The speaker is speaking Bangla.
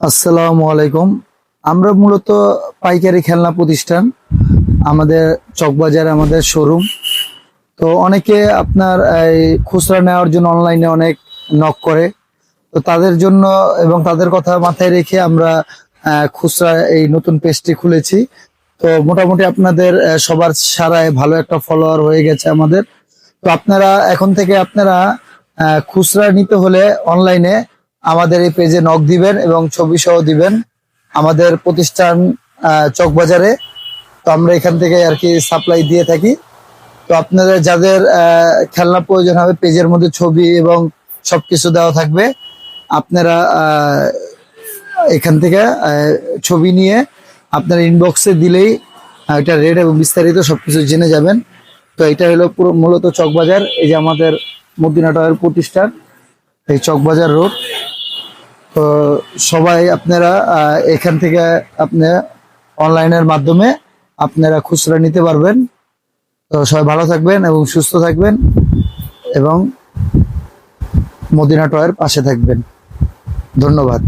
আসসালামু আলাইকুম। আমরা মূলত পাইকারি খেলনা প্রতিষ্ঠান, আমাদের চকবাজার, আমাদের শোরুম তো অনেকে আপনার এই খুচরা নেওয়ার জন্য অনলাইনে অনেক নক করে। তো তাদের জন্য এবং তাদের কথা মাথায় রেখে আমরা খুচরা এই নতুন পেজটি খুলেছি। তো মোটামুটি আপনাদের সবার সারায় ভালো একটা ফলোয়ার হয়ে গেছে আমাদের। তো আপনারা, এখন থেকে আপনারা খুচরা নিতে হলে অনলাইনে আমাদের এই পেজে নক দিবেন এবং ছবি সহ দিবেন আমাদের প্রতিষ্ঠান চকবাজারে। তো আমরা এখান থেকে আর কি সাপ্লাই দিয়ে থাকি। তো আপনাদের যাদের খেলনা প্রয়োজন হবে পেজের মধ্যে ছবি এবং সবকিছু দেওয়া থাকবে। আপনারা এখান থেকে ছবি নিয়ে আপনার ইনবক্সে দিলেই এটা রেট এবং বিস্তারিত সবকিছু জেনে যাবেন। তো এটা হলো পুরো মূলত চকবাজার, এই যে আমাদের মদিনা টয়ের প্রতিষ্ঠান, এই চকবাজার রোড। তো সবাই আপনারা এখান থেকে আপনি অনলাইনের মাধ্যমে আপনারা খুচরা নিতে পারবেন। তো সবাই ভালো থাকবেন এবং সুস্থ থাকবেন এবং মদিনা টয়ের পাশে থাকবেন। ধন্যবাদ।